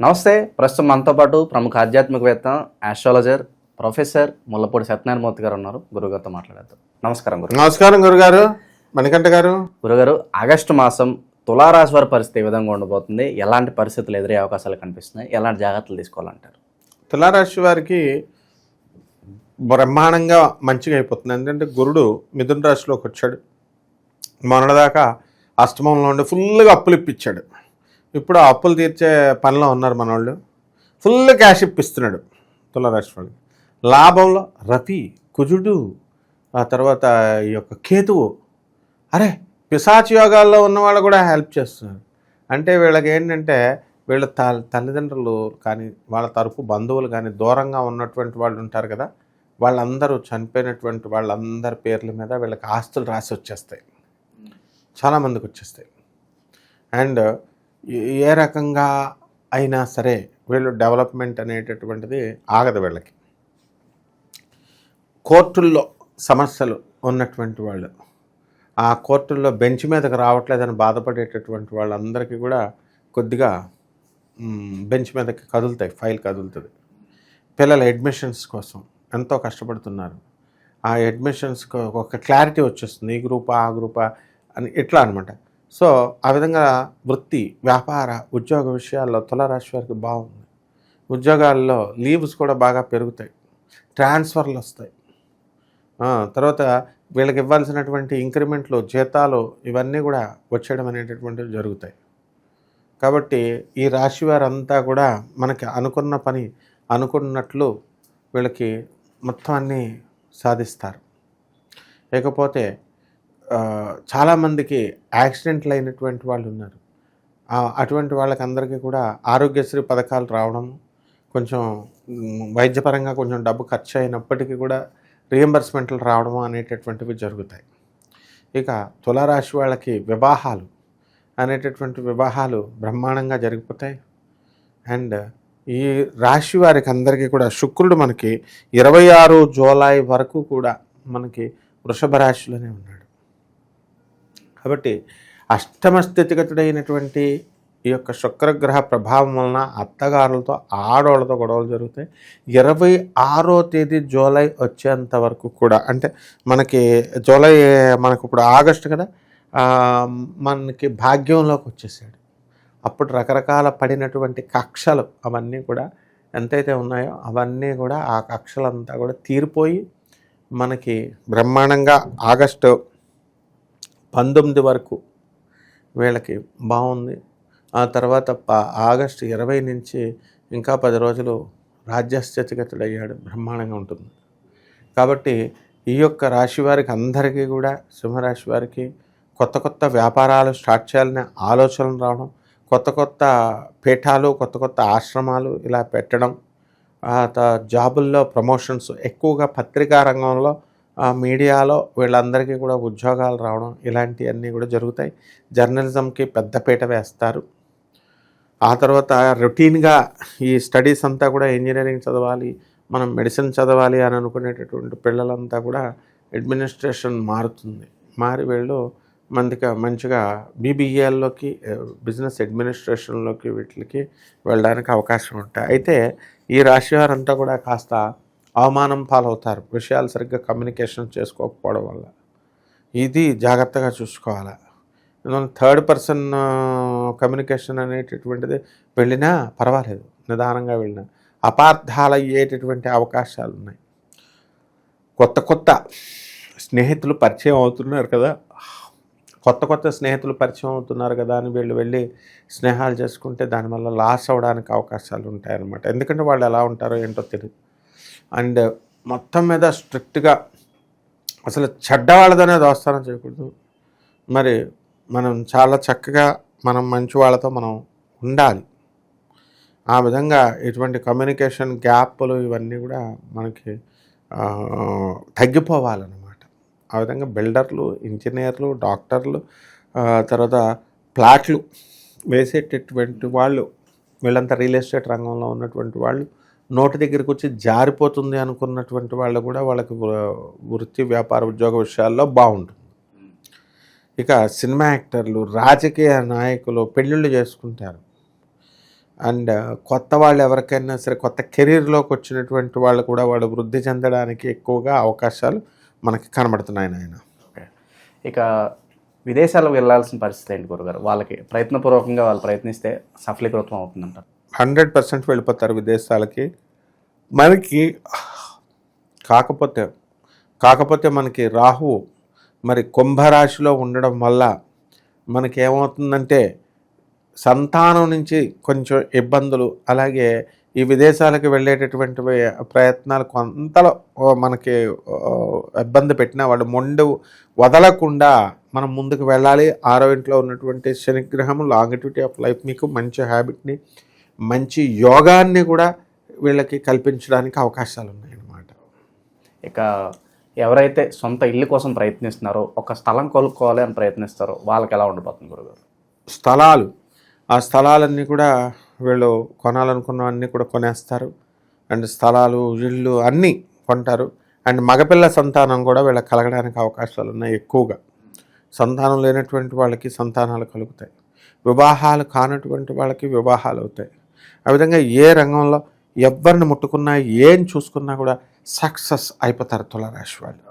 నమస్తే ప్రస్తుతం మనతో పాటు ప్రముఖ ఆధ్యాత్మికవేత్త ఆస్ట్రాలజర్ ప్రొఫెసర్ ముల్లపూడి సత్యనారాయణమూర్తి గారు ఉన్నారు. గురుగారితో మాట్లాడేద్దాం. నమస్కారం గురు. నమస్కారం గురుగారు మణికంఠ గారు. గురుగారు ఆగస్టు మాసం తులారాశి వారి పరిస్థితి ఏ విధంగా ఉండబోతుంది? ఎలాంటి పరిస్థితులు ఎదురే అవకాశాలు కనిపిస్తున్నాయి? ఎలాంటి జాగ్రత్తలు తీసుకోవాలంటారు? తులారాశి వారికి బ్రహ్మాండంగా మంచిగా అయిపోతుంది. ఎందుకంటే గురుడు మిథున రాశిలోకి వచ్చాడు. మొన్నటిదాకా అష్టమంలో ఉండి ఫుల్గా అప్పులు ఇప్పించాడు ఇప్పుడు అప్పులు తీర్చే పనిలో ఉన్నారు మనోళ్ళు. ఫుల్ క్యాష్ ఇప్పిస్తున్నాడు తులారాశి వాళ్ళకి లాభంలో రతి కుజుడు ఆ తర్వాత ఈ యొక్క కేతువు. అరే పిశాచి యోగాల్లో ఉన్న వాళ్ళు కూడా హెల్ప్ చేస్తున్నారు. అంటే వీళ్ళకి ఏంటంటే వీళ్ళ త తల్లిదండ్రులు కానీ వాళ్ళ తరపు బంధువులు కానీ దూరంగా ఉన్నటువంటి వాళ్ళు ఉంటారు కదా వాళ్ళందరూ చనిపోయినటువంటి వాళ్ళందరి పేర్ల మీద వీళ్ళకి ఆస్తులు రాసి వచ్చేస్తాయి. చాలామందికి వచ్చేస్తాయి. అండ్ ఏ రకంగా అయినా సరే వీళ్ళు డెవలప్మెంట్ అనేటటువంటిది ఆగదు వీళ్ళకి. కోర్టుల్లో సమస్యలు ఉన్నటువంటి వాళ్ళు ఆ కోర్టుల్లో బెంచ్ మీదకి రావట్లేదని బాధపడేటటువంటి వాళ్ళందరికీ కూడా కొద్దిగా బెంచ్ మీదకి కదులుతాయి ఫైల్ కదులుతుంది. పిల్లల అడ్మిషన్స్ కోసం ఎంతో కష్టపడుతున్నారు. ఆ అడ్మిషన్స్ ఒక క్లారిటీ వచ్చేస్తుంది ఈ గ్రూపా ఆ గ్రూపా అని ఇట్లా అనమాట సో ఆ విధంగా వృత్తి వ్యాపార ఉద్యోగ విషయాల్లో తులారాశి వారికి బాగుంది. ఉద్యోగాల్లో లీవ్స్ కూడా బాగా పెరుగుతాయి. ట్రాన్స్ఫర్లు వస్తాయి. తర్వాత వీళ్ళకి ఇవ్వాల్సినటువంటి ఇంక్రిమెంట్లు జీతాలు ఇవన్నీ కూడా వచ్చేయడం అనేటటువంటివి జరుగుతాయి. కాబట్టి ఈ రాశి వారంతా కూడా మనకి అనుకున్న పని అనుకున్నట్లు వీళ్ళకి మొత్తం అన్నీ సాధిస్తారు. ఇకపోతే చాలామందికి యాక్సిడెంట్లు అయినటువంటి వాళ్ళు ఉన్నారు. అటువంటి వాళ్ళకి అందరికీ కూడా ఆరోగ్యశ్రీ పథకాలు రావడం కొంచెం వైద్యపరంగా కొంచెం డబ్బు ఖర్చు అయినప్పటికీ కూడా రియంబర్స్మెంట్లు రావడం అనేటటువంటివి జరుగుతాయి. ఇక తులారాశి వాళ్ళకి వివాహాలు అనేటటువంటి వివాహాలు బ్రహ్మాండంగా జరిగిపోతాయి. అండ్ ఈ రాశి వారికి అందరికీ కూడా శుక్రుడు మనకి ఇరవై ఆరు జూలై వరకు కూడా మనకి వృషభ రాశిలోనే ఉన్నాడు. కాబట్టి అష్టమ స్థితిగతుడైనటువంటి ఈ యొక్క శుక్రగ్రహ ప్రభావం వలన అత్తగారులతో ఆడవాళ్ళతో గొడవలు జరుగుతాయి. ఇరవై ఆరో తేదీ జూలై వచ్చేంత వరకు కూడా అంటే మనకి జూలై మనకు ఇప్పుడు ఆగస్టు కదా మనకి భాగ్యంలోకి వచ్చేసాడు. అప్పుడు రకరకాల పడినటువంటి కక్షలు అవన్నీ కూడా ఎంతైతే ఉన్నాయో అవన్నీ కూడా ఆ కక్షలంతా కూడా తీరిపోయి మనకి బ్రహ్మాండంగా ఆగస్టు పంతొమ్మిది వరకు వీళ్ళకి బాగుంది. ఆ తర్వాత ఆగస్టు ఇరవై నుంచి ఇంకా పది రోజులు రాజ్యస్థితిగతుడయ్యాడు బ్రహ్మాండంగా ఉంటుంది. కాబట్టి ఈ యొక్క రాశి వారికి అందరికీ కూడా సింహరాశి వారికి కొత్త కొత్త వ్యాపారాలు స్టార్ట్ చేయాలనే ఆలోచనలు రావడం కొత్త కొత్త పీఠాలు కొత్త కొత్త ఆశ్రమాలు ఇలా పెట్టడం జాబుల్లో ప్రమోషన్స్ ఎక్కువగా పత్రికా రంగంలో మీడియాలో వీళ్ళందరికీ కూడా ఉద్యోగాలు రావడం ఇలాంటివన్నీ కూడా జరుగుతాయి. జర్నలిజంకి పెద్దపీట వేస్తారు. ఆ తర్వాత రొటీన్గా ఈ స్టడీస్ అంతా కూడా ఇంజనీరింగ్ చదవాలి మనం మెడిసిన్ చదవాలి అని అనుకునేటటువంటి పిల్లలంతా కూడా అడ్మినిస్ట్రేషన్ మారుతుంది. మారి వీళ్ళు మందిగా మంచిగా బీబీఏల్లోకి బిజినెస్ అడ్మినిస్ట్రేషన్లోకి వీటికి వెళ్ళడానికి అవకాశం ఉంటాయి. అయితే ఈ రాశి వారంతా కూడా కాస్త అవమానం పాలవుతారు. విషయాలు సరిగ్గా కమ్యూనికేషన్ చేసుకోకపోవడం వల్ల. ఇది జాగ్రత్తగా చూసుకోవాలి. థర్డ్ పర్సన్ కమ్యూనికేషన్ అనేటటువంటిది వెళ్ళినా పర్వాలేదు. నిదానంగా వెళ్ళినా. అపార్థాలు అయ్యేటటువంటి అవకాశాలు ఉన్నాయి. కొత్త కొత్త స్నేహితులు పరిచయం అవుతున్నారు కదా. కొత్త కొత్త స్నేహితులు పరిచయం అవుతున్నారు కదా అని వీళ్ళు వెళ్ళి స్నేహాలు చేసుకుంటే దానివల్ల లాస్ అవ్వడానికి అవకాశాలు ఉంటాయన్నమాట. ఎందుకంటే వాళ్ళు ఎలా ఉంటారో ఏంటో తెలియదు అండ్ మొత్తం మీద స్ట్రిక్ట్గా అసలు చెడ్డవాళ్ళదనే దోస్తానం చేయకూడదు మరి మనం చాలా చక్కగా మనం మంచి వాళ్ళతో మనం ఉండాలి. ఆ విధంగా ఇటువంటి కమ్యూనికేషన్ గ్యాప్లు ఇవన్నీ కూడా మనకి తగ్గిపోవాలన్నమాట. ఆ విధంగా బిల్డర్లు ఇంజనీర్లు డాక్టర్లు తర్వాత ప్లాట్లు వేసేటటువంటి వాళ్ళు వీళ్ళంతా రియల్ ఎస్టేట్ రంగంలో ఉన్నటువంటి వాళ్ళు నోటి దగ్గరికి వచ్చి జారిపోతుంది అనుకున్నటువంటి వాళ్ళు కూడా వాళ్ళకి వృత్తి వ్యాపార ఉద్యోగ విషయాల్లో బాగుంటుంది. ఇక సినిమా యాక్టర్లు రాజకీయ నాయకులు పెళ్ళిళ్ళు చేసుకుంటారు. అండ్ కొత్త వాళ్ళు ఎవరికైనా సరే కొత్త కెరీర్లోకి వచ్చినటువంటి వాళ్ళు కూడా వాళ్ళు వృద్ధి చెందడానికి ఎక్కువగా అవకాశాలు మనకి కనబడుతున్నాయి ఆయన ఇక విదేశాలకు వెళ్ళాల్సిన పరిస్థితి ఏంటి గురుగారు? వాళ్ళకి ప్రయత్నపూర్వకంగా వాళ్ళు ప్రయత్నిస్తే సఫలీకృతం అవుతుందంటారు. హండ్రెడ్ పర్సెంట్ వెళ్ళిపోతారు విదేశాలకి. మనకి కాకపోతే కాకపోతే మనకి రాహువు మరి కుంభరాశిలో ఉండడం వల్ల మనకి ఏమవుతుందంటే సంతానం నుంచి కొంచెం ఇబ్బందులు అలాగే ఈ విదేశాలకు వెళ్ళేటటువంటి ప్రయత్నాలు కొంతలో మనకి ఇబ్బంది పెట్టిన వాళ్ళు మొండు వదలకుండా మనం ముందుకు వెళ్ళాలి. ఆరో ఇంట్లో ఉన్నటువంటి శనిగ్రహం లాంగిట్యూటీ ఆఫ్ లైఫ్ మీకు మంచి హ్యాబిట్ని మంచి యోగాన్ని కూడా వీళ్ళకి కల్పించడానికి అవకాశాలు ఉన్నాయన్నమాట ఇక ఎవరైతే సొంత ఇల్లు కోసం ప్రయత్నిస్తున్నారో ఒక స్థలం కొనుక్కోవాలి అని ప్రయత్నిస్తారో వాళ్ళకి ఎలా ఉండిపోతుంది గురుగారు? స్థలాలు. ఆ స్థలాలన్నీ కూడా వీళ్ళు కొనాలనుకున్నవన్నీ కూడా కొనేస్తారు. అండ్ స్థలాలు ఇళ్ళు అన్నీ కొంటారు. అండ్ మగపిల్ల సంతానం కూడా వీళ్ళకి కలగడానికి అవకాశాలు ఉన్నాయి ఎక్కువగా. సంతానం లేనటువంటి వాళ్ళకి సంతానాలు కలుగుతాయి. వివాహాలు కానటువంటి వాళ్ళకి వివాహాలు అవుతాయి. ఆ విధంగా ఏ రంగంలో ఎవరిని ముట్టుకున్నా ఏం చూసుకున్నా కూడా సక్సెస్ అయిపోతారు తులారాశి వాళ్ళు.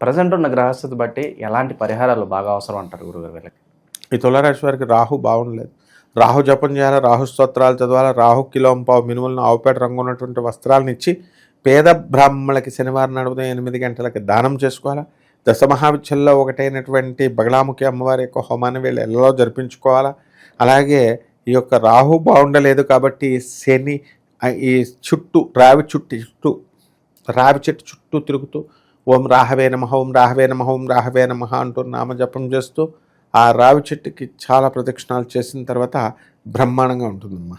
ప్రజెంట్ ఉన్న గ్రహస్థితి బట్టి ఎలాంటి పరిహారాలు బాగా అవసరం అంటారు గురుగారు వీళ్ళకి? ఈ తులారాశి వారికి రాహు బాగుండలేదు. రాహు జపం చేయాలి? రాహు స్తోత్రాలు చదవాలి? రాహు కిలోం పావు మినుములను ఆవుపేట రంగు ఉన్నటువంటి వస్త్రాలను ఇచ్చి పేద బ్రాహ్మణులకి శనివారం నడుపున ఎనిమిది గంటలకి దానం చేసుకోవాలి? దశమహావిద్యల్లో ఒకటైనటువంటి బగలాముఖి అమ్మవారి యొక్క హోమాన్ని వీళ్ళు ఎల్లలో జరిపించుకోవాలా? అలాగే ఈ యొక్క రాహు బాగుండలేదు కాబట్టి శని ఈ చుట్టూ రావి చుట్టు చుట్టూ రావి చెట్టు చుట్టూ తిరుగుతూ ఓం రాహవే నమః ఓం రాహవే నమః ఓం రాహవే నమః అంటూ నామజపం చేస్తూ ఆ రావి చెట్టుకి చాలా ప్రదక్షిణాలు చేసిన తర్వాత బ్రహ్మాండంగా ఉంటుందమ్మా.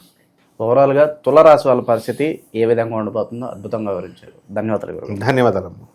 ఓవరాల్గా తులరాశి వాళ్ళ పరిస్థితి ఏ విధంగా ఉండిపోతుందో అద్భుతంగా వివరించారు. ధన్యవాదాలు ధన్యవాదాలమ్మా.